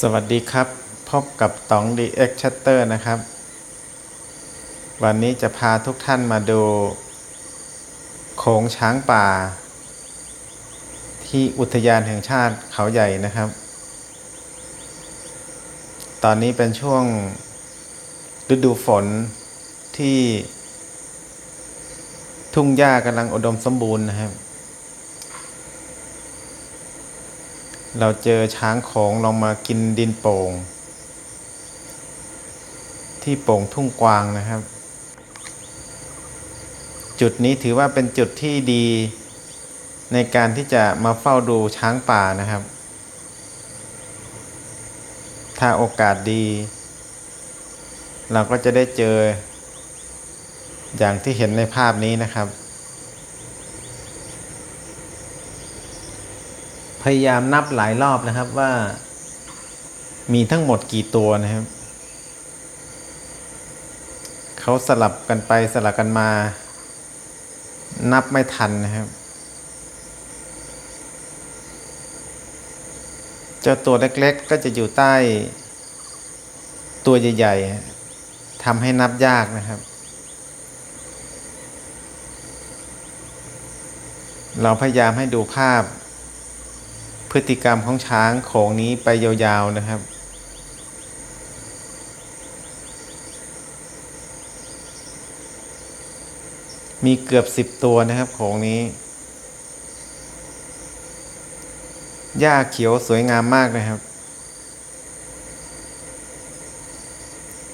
สวัสดีครับ พบกับต๋อง DX Shutter นะครับ วันนี้จะพาทุกท่านมาดูโขงช้างป่า ที่อุทยานแห่งชาติเขาใหญ่นะครับ ตอนนี้เป็นช่วงฤดูฝนที่ทุ่งหญ้ากำลังอุดมสมบูรณ์นะครับ เราเจอช้างโขงลองมากินดินโป่ง ที่โป่งทุ่งกวางนะครับ จุดนี้ถือว่าเป็นจุดที่ดีในการที่จะมาเฝ้าดูช้างป่านะครับ ถ้าโอกาสดี เราก็จะได้เจอ อย่างที่เห็นในภาพนี้นะครับ พยายามนับหลายรอบนะครับว่ามีทั้งหมดกี่ตัวนะครับ เขาสลับกันไปสลับกันมา นับไม่ทันนะครับ เจ้าตัวเล็กๆก็จะอยู่ใต้ตัวใหญ่ๆทำให้นับยากนะครับ เราพยายามให้ดูภาพ พฤติกรรมของช้างโขงนี้ไปยาวๆนะครับ มีเกือบสิบตัวนะครับโขงนี้ หญ้าเขียวสวยงามมากนะครับ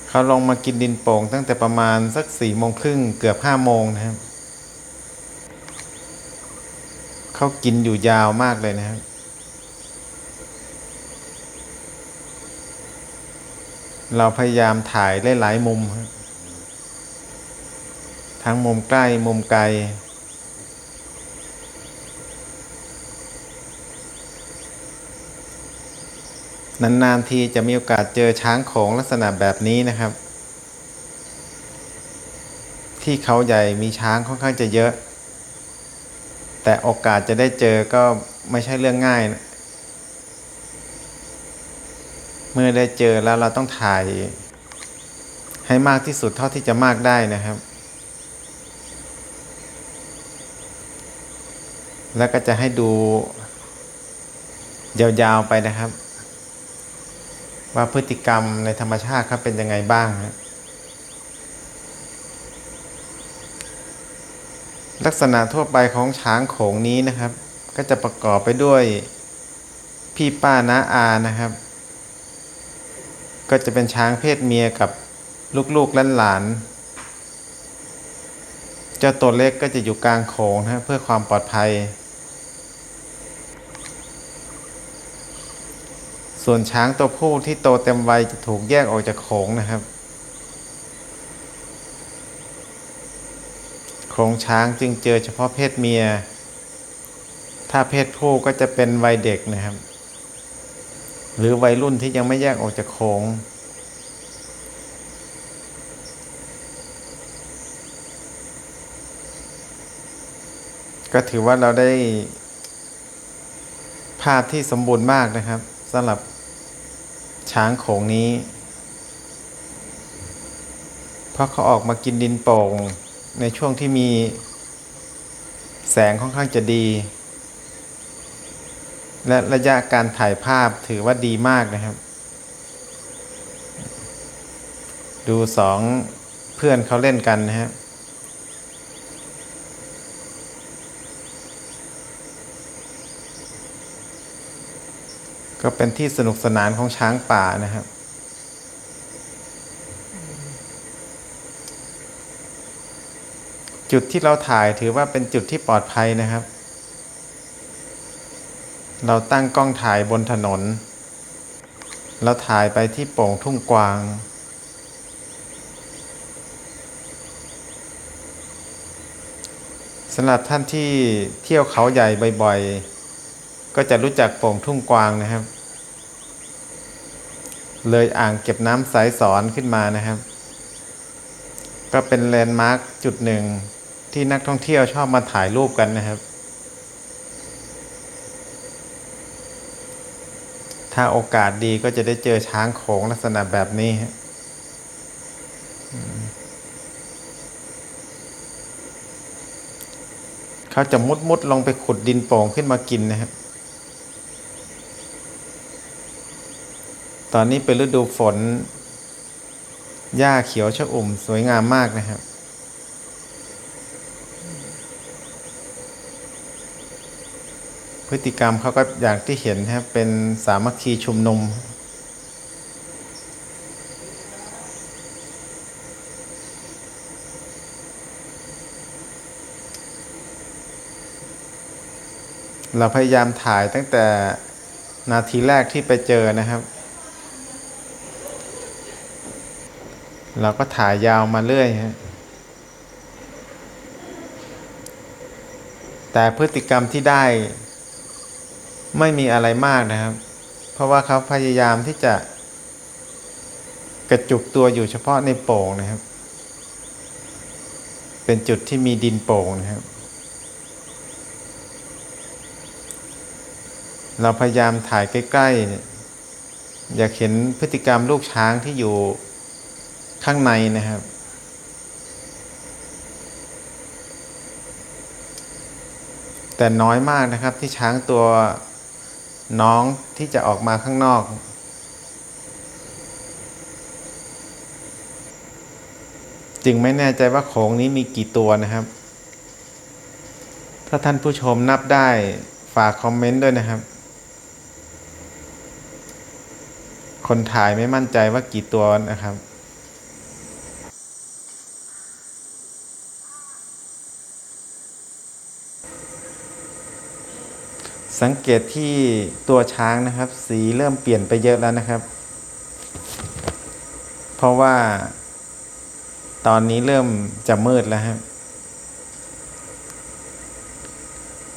เขาลงมากินดินโป่งตั้งแต่ประมาณสักสี่โมงครึ่งเกือบห้าโมงนะครับ เขากินอยู่ยาวมากเลยนะครับ เราพยายามถ่ายหลายๆมุม ทั้งมุมใกล้มุมไกล นานๆทีจะมีโอกาสเจอช้างโขงลักษณะแบบนี้นะครับ ที่เขาใหญ่มีช้างค่อนข้างจะเยอะ แต่โอกาสจะได้เจอก็ไม่ใช่เรื่องง่ายนะ เมื่อได้เจอแล้วเราต้องถ่าย ให้มากที่สุดเท่าที่จะมากได้นะครับ แล้วก็จะให้ดู ยาวๆไปนะครับ ว่าพฤติกรรมในธรรมชาติครับเป็นยังไงบ้างครับลักษณะทั่วไปของช้างโขงนี้นะครับ ก็จะประกอบไปด้วยพี่ป้าน้าอานะครับ ก็จะเป็นช้างเพศเมียกับลูกๆแลหลานๆเจ้าตัวเล็กก็จะอยู่กลางโขงนะครับเพื่อความปลอดภัย ส่วนช้างตัวผู้ที่โตเต็มวัยจะถูกแยกออกจากโขงนะครับโขงช้างจึงเจอเฉพาะเพศเมีย ถ้าเพศผู้ก็จะเป็นวัยเด็กนะครับ หรือวัยรุ่นที่ยังไม่แยกออกจากโขงก็ถือว่าเราได้ภาพที่สมบูรณ์มากนะครับสำหรับช้างโขงนี้ เพราะเขาออกมากินดินโป่งในช่วงที่มีแสงค่อนข้างจะดี และระยะการถ่ายภาพถือว่าดีมากนะครับ ดูสองเพื่อนเขาเล่นกันนะฮะก็เป็นที่สนุกสนานของช้างป่านะครับ จุดที่เราถ่ายถือว่าเป็นจุดที่ปลอดภัยนะครับ เราตั้งกล้องถ่ายบนถนนเราถ่ายไปที่โป่งทุ่งกวาง สำหรับท่านที่เที่ยวเขาใหญ่บ่อยๆ ก็จะรู้จักโป่งทุ่งกวางนะครับ เลยอ่างเก็บน้ำสายสอนขึ้นมานะครับ ก็เป็นแลนด์มาร์คจุดหนึ่งที่นักท่องเที่ยวชอบมาถ่ายรูปกันนะครับ ถ้าโอกาสดีก็จะได้เจอช้างโขงลักษณะแบบนี้เขาจะมุดมุดลงไปขุดดินโป่งขึ้นมากินนะครับ ตอนนี้เป็นฤดูฝน หญ้าเขียวชอุ่มสวยงามมากนะครับ พฤติกรรมเขาก็อย่างที่เห็นนะครับเป็นสามัคคีชุมนุม เราพยายามถ่ายตั้งแต่นาทีแรกที่ไปเจอนะครับ เราก็ถ่ายยาวมาเรื่อยฮะแต่พฤติกรรมที่ได้ ไม่มีอะไรมากนะครับ เพราะว่าเขาพยายามที่จะกระจุกตัวอยู่เฉพาะในโป่งนะครับ เป็นจุดที่มีดินโป่งนะครับ เราพยายามถ่ายใกล้ๆ อยากเห็นพฤติกรรมลูกช้างที่อยู่ข้างในนะครับ แต่น้อยมากนะครับที่ช้างตัว น้องที่จะออกมาข้างนอก จึงไม่แน่ใจว่าโขงนี้มีกี่ตัวนะครับ ถ้าท่านผู้ชมนับได้ฝากคอมเมนต์ด้วยนะครับ คนถ่ายไม่มั่นใจว่ากี่ตัวนะครับ สังเกตที่ตัวช้างนะครับ สีเริ่มเปลี่ยนไปเยอะแล้วนะครับ เพราะว่าตอนนี้เริ่มจะมืดแล้วครับ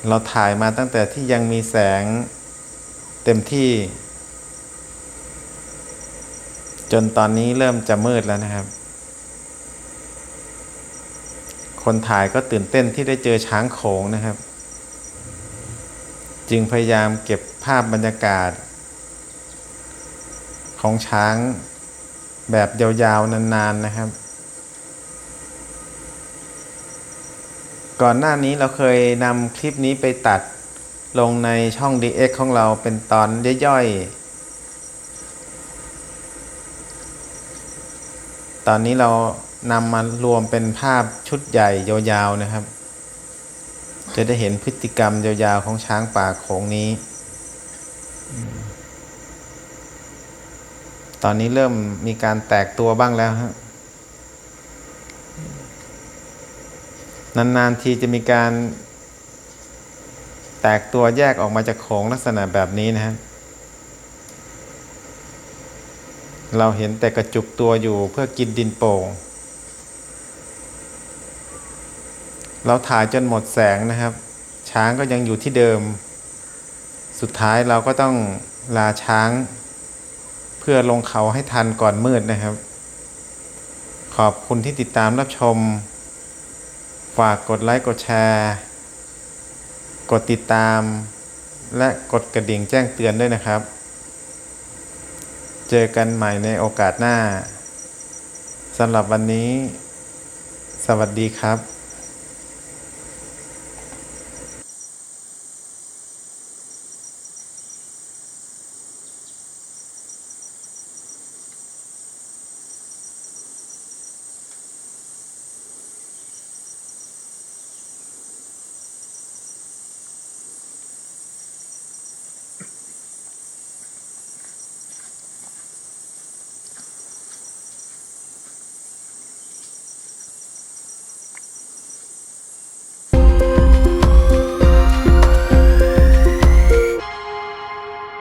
เราถ่ายมาตั้งแต่ที่ยังมีแสงเต็มที่ จนตอนนี้เริ่มจะมืดแล้วนะครับ คนถ่ายก็ตื่นเต้นที่ได้เจอช้างโขงนะครับ จึงพยายามเก็บภาพบรรยากาศ ของช้างแบบยาวๆ นานๆนะครับ ก่อนหน้านี้เราเคยนำคลิปนี้ไปตัดลงในช่อง DX ของเราเป็นตอนย่อยๆ ตอนนี้เรานำมารวมเป็นภาพชุดใหญ่ยาวๆนะครับ จะได้เห็นพฤติกรรมยาวๆของช้างป่าโขงนี้ ตอนนี้เริ่มมีการแตกตัวบ้างแล้วฮะนานๆทีจะมีการแตกตัวแยกออกมาจากโขงลักษณะแบบนี้นะฮะ เราเห็นแต่กระจุกตัวอยู่เพื่อกินดินโป่ง เราถ่ายจนหมดแสงนะครับ ช้างก็ยังอยู่ที่เดิม สุดท้ายเราก็ต้องลาช้าง เพื่อลงเขาให้ทันก่อนมืดนะครับ ขอบคุณที่ติดตามรับชม ฝากกดไลค์กดแชร์ กดติดตาม และกดกระดิ่งแจ้งเตือนด้วยนะครับ เจอกันใหม่ในโอกาสหน้าสำหรับวันนี้ สวัสดีครับ